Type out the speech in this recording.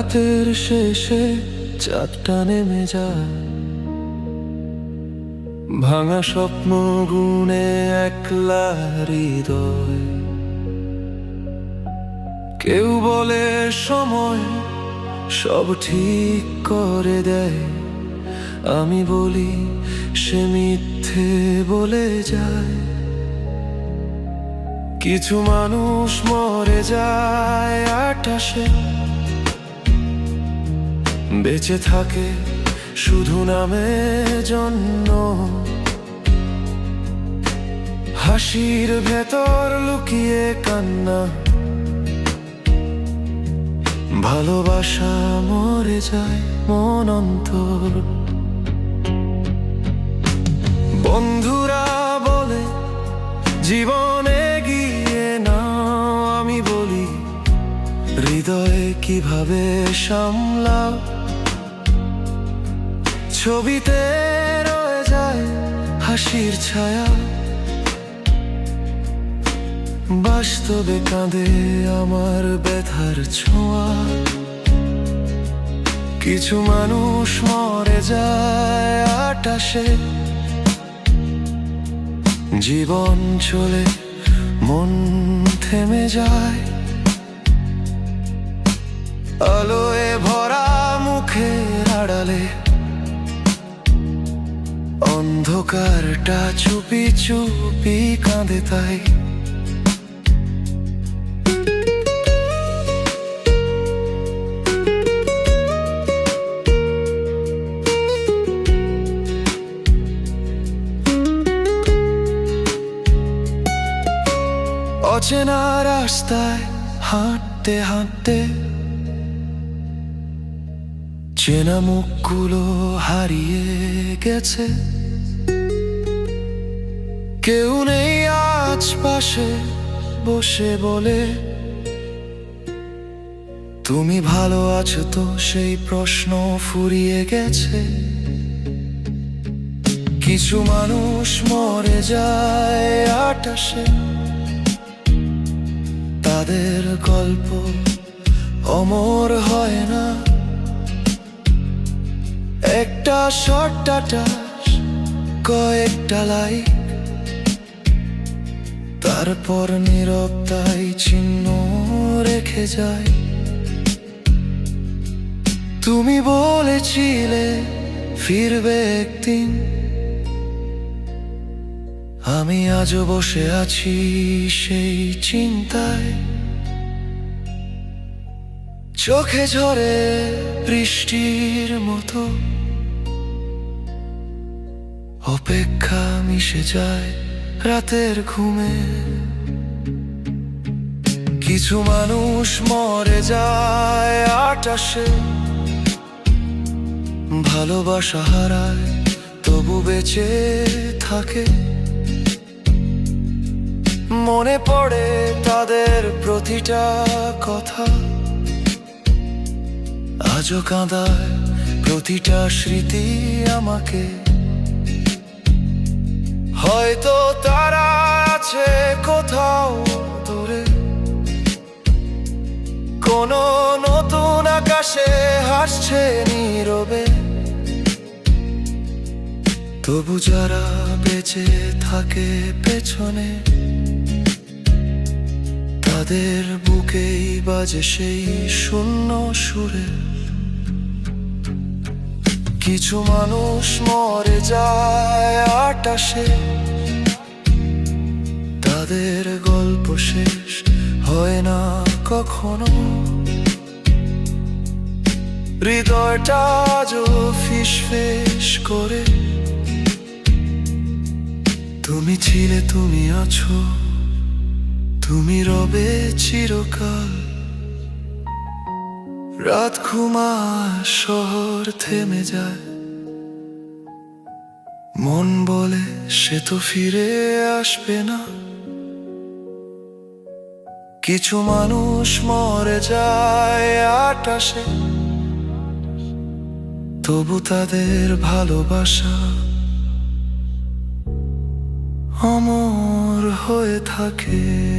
রাতের শেষে চাঁদটা নেমে যায়। ভাঙা স্বপ্ন গুনে একলা হৃদয়। কেউ বলে সময় সব ঠিক করে দেয়। আমি বলি সে মিথ্যে বলে যায়। কিছু মানুষ মরে যায় আটাশে। বেঁচে থাকে শুধু নামের জন্য। হাসির ভেতর লুকিয়ে কান্না। ভালোবাসা মরে যায় মন অন্তর। বন্ধুরা বলে, জীবনে গিয়ে না আমি বলি, হৃদয়ে কীভাবে সামলাও? ছবিতে রয়ে যায় হাসির ছায়া। বাস্তবে কাঁদে আমার ব্যথার ছোঁয়া। কিছু মানুষ মরে যায় আটাশে। জীবন চলে মন থেমে যায়। আলোয় ভরা মুখের আড়ালে অন্ধকারটা চুপি চুপি কাঁদে তাই। অচেনা রাস্তায় হাঁটতে হাঁটতে চেনা মুখগুলো হারিয়ে গেছে। কেউ নেই আজ পাশে বসে বলে, তুমি ভালো আছো তো? সেই প্রশ্ন ফুরিয়ে গেছে। কিছু মানুষ মরে যায় আটাশে। তাদের গল্প অমর হয় না। একটা শর্টাটাস কয়েকটা লাই তারপর নীরবতাই চিহ্ন রেখে যায়। তুমি বলেছিলে ফিরবে একদিন। আমি আজও বসে আছি সেই চিন্তায়। চোখে ঝরে বৃষ্টির মতো। অপেক্ষা মিশে যায় রাতের ঘুমে। কিছু মানুষ মরে যায় আটাশে। ভালোবাসা হারায়, তবু বেঁচে থাকে। মনে পড়ে তাদের প্রতিটা কথা। আজও কাঁদায় প্রতিটা স্মৃতি আমাকে। হয়তো তারা আছে কোথাও দূরে কোনো নতুন আকাশে হাসছে নীরবে। তবু যারা বেঁচে থাকে পেছনে, তাদের বুকেই বাজে সেই শূন্য সুরে। কিছু মানুষ মরে যায় আটাশে। তাদের গল্প শেষ হয় না কখনো। হৃদয়টা আজও ফিস ফিস করে। তুমি ছিলে, তুমি আছো, তুমি রবে চিরকাল। রাত ঘুমা শহর থেমে যায়। মন বলে সে তো ফিরে আসবে না। কিছু মানুষ মরে যায় আটাশে। তবু তাদের ভালোবাসা অমর হয়ে থাকে।